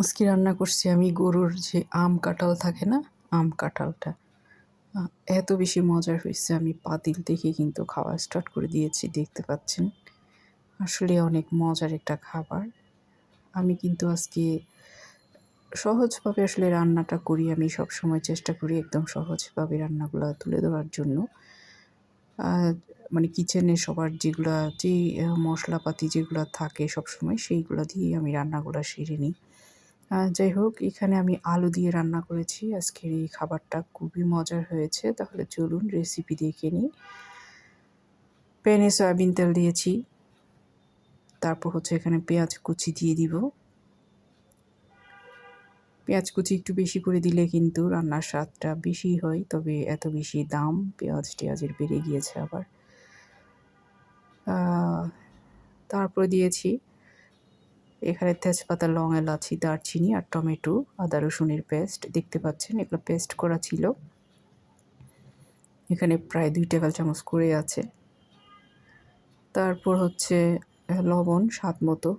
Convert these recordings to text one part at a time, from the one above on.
আজকে রান্না করছি আমি গরুর যে আম কাঁঠাল থাকে না, আম কাঁঠালটা। এত বেশি মজার হয়েছে, আমি পাতিল থেকে কিন্তু খাওয়া স্টার্ট করে দিয়েছি, দেখতে পাচ্ছেন। আসলে অনেক মজার একটা খাবার। আমি কিন্তু আজকে সহজভাবে আসলে রান্নাটা করি, আমি সব সময় চেষ্টা করি একদম সহজভাবে রান্নাগুলো তুলে ধরার জন্য। মানে কিচেনে সবার যেগুলো যে মশলাপাতি যেগুলো থাকে সব সময় সেইগুলো দিয়ে আমি রান্নাগুলো সেরে নিই। যাই হোক, এখানে আমি আলু দিয়ে রান্না করেছি। আজকের এই খাবারটা খুবই মজার হয়েছে। তাহলে চলুন রেসিপি দেখে নিই। প্যানে সয়াবিন তেল দিয়েছি। তারপর হচ্ছে এখানে পেঁয়াজ কুচি দিয়ে দিব। পেঁয়াজ কুচি একটু বেশি করে দিলে কিন্তু রান্নার স্বাদটা বেশি হয়, তবে এত বেশি দাম পেঁয়াজ টেয়াজের বেড়ে গিয়েছে আবার। তারপর দিয়েছি এখানে তেজপাতা, লং এলাচি, দারচিনি আর টমেটো, আদা, রসুনের পেস্ট দেখতে পাচ্ছেন। এগুলো পেস্ট করা ছিল। এখানে প্রায় দুই টেবিল চামচ করে আছে। তারপর হচ্ছে লবণ স্বাদ মতো।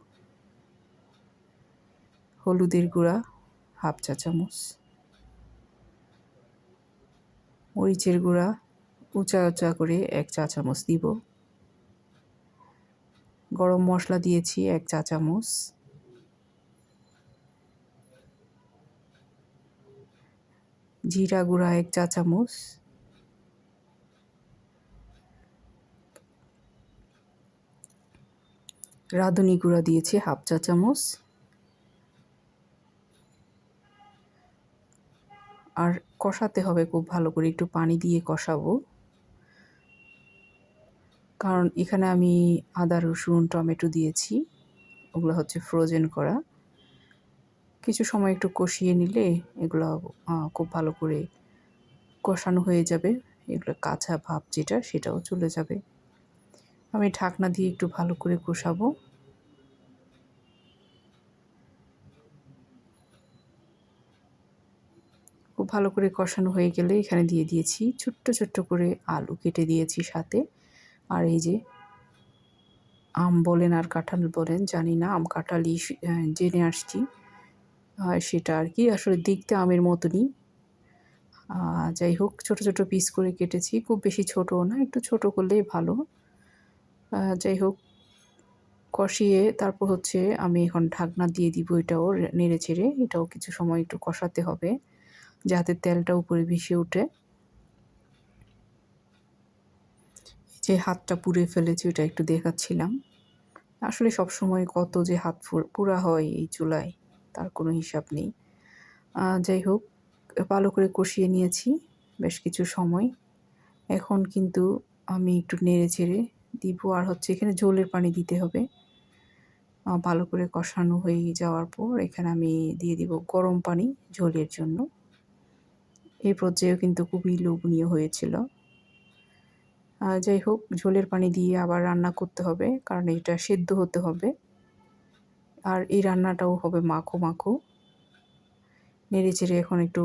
হলুদের গুঁড়া হাফ চা চামচ। মরিচের গুঁড়া উঁচা উঁচা করে এক চা চামচ দিব। গরম মশলা দিয়েছি এক চা চামচ। জিরা গুঁড়া এক চা চামচ। রাঁধুনি গুঁড়া দিয়েছি হাফ চা চামচ। আর কষাতে হবে খুব ভালো করে, একটু পানি দিয়ে কষাবো। কারণ এখানে আমি আদা, রসুন, টমেটো দিয়েছি। ওগুলো হচ্ছে ফ্রোজেন করা। কিছু সময় একটু কষিয়ে নিলে এগুলো খুব ভালো করে কষানো হয়ে যাবে। এগুলো কাঁচা ভাব যেটা, সেটাও চলে যাবে। আমি ঢাকনা দিয়ে একটু ভালো করে কষাবো। খুব ভালো করে কষানো হয়ে গেলে এখানে দিয়ে দিয়েছি ছোট্ট ছোট্ট করে আলু কেটে দিয়েছি সাথে। আর এই যে আম বলেন আর কাঁঠাল বলেন, জানি না, আম কাঁঠালই জেনে আসছি। সেটা আর কি, আসলে দেখতে আমের মতনই। যাই হোক, ছোট ছোট পিস করে কেটেছি, খুব বেশি ছোটও না, একটু ছোট করলেই ভালো। যাই হোক, কষিয়ে তারপর হচ্ছে আমি এখন ঢাকনা দিয়ে দিব এটাও নেড়ে ছেড়ে, এটাও কিছু সময় একটু কষাতে হবে, যাতে তেলটা উপরে ভেসে ওঠে। যে হাতটা পুড়ে ফেলেছি, ওটা একটু দেখাচ্ছিলাম। আসলে সব সময় কত যে হাত পুড়া হয় এই চুলায়, তার কোনো হিসাব নেই। যাই হোক, ভালো করে কষিয়ে নিয়েছি বেশ কিছু সময়। এখন কিন্তু আমি একটু নেড়ে চেড়ে দিব, আর হচ্ছে এখানে ঝোলের পানি দিতে হবে। ভালো করে কষানো হয়ে যাওয়ার পর এখানে আমি দিয়ে দিব গরম পানি ঝোলের জন্য। এই পর্যায়েও কিন্তু খুবই লোভনীয় হয়েছিল। যাই হোক, ঝোলের পানি দিয়ে আবার রান্না করতে হবে, কারণ এটা সেদ্ধ হতে হবে। আর এই রান্নাটাও হবে মাখো মাখো। নেড়ে চেড়ে এখন একটু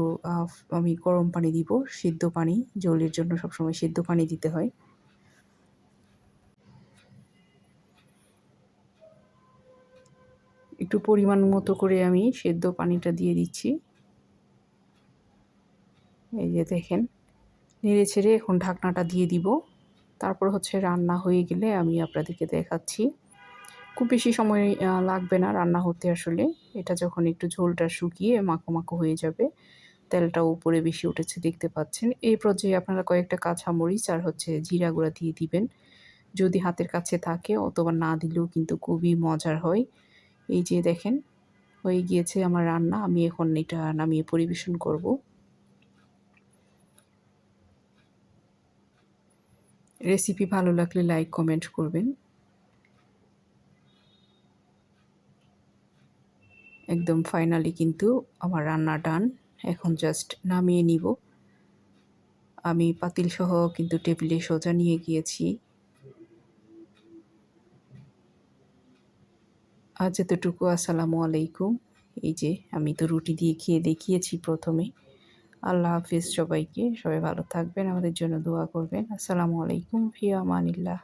আমি গরম পানি দিব, সিদ্ধ পানি। জলের জন্য সবসময় সিদ্ধ পানি দিতে হয়। একটু পরিমাণ মতো করে আমি সেদ্ধ পানিটা দিয়ে দিচ্ছি। এই যে দেখেন, নেড়ে ছেড়ে এখন ঢাকনাটা দিয়ে দিব। তারপর হচ্ছে রান্না হয়ে গেলে আমি আপনাদেরকে দেখাচ্ছি। খুব বেশি সময় লাগবে না রান্না হতে আসলে। এটা যখন একটু ঝোলটা শুকিয়ে মাখো মাখো হয়ে যাবে, তেলটা উপরে বেশি উঠেছে দেখতে পাচ্ছেন। এই পর্যায়ে আপনারা কয়েকটা কাঁচা কাঁচামরিচ আর হচ্ছে জিরা গুঁড়া দিয়ে দিবেন। যদি হাতের কাছে থাকে অথবা না দিলেও কিন্তু খুবই মজার হয়। এই যে দেখেন, হয়ে গিয়েছে আমার রান্না। আমি এখন এটা নামিয়ে পরিবেশন করব। রেসিপি ভালো লাগলে লাইক কমেন্ট করবেন। একদম ফাইনালি কিন্তু আমার রান্না ডান এখন জাস্ট নামিয়ে নিব। আমি পাতিল সহ কিন্তু টেবিলে সোজা নিয়ে গিয়েছি। আজ এতটুকু, আসসালামু আলাইকুম। এই যে, আমি তো রুটি দিয়ে খেয়ে দেখিয়েছি প্রথমে। আল্লাহ হাফিজ সবাইকে সবাই ভালো থাকবেন আমাদের জন্য দোয়া করবেন। আসসালামু আলাইকুম ফিয়া আমানিল্লাহ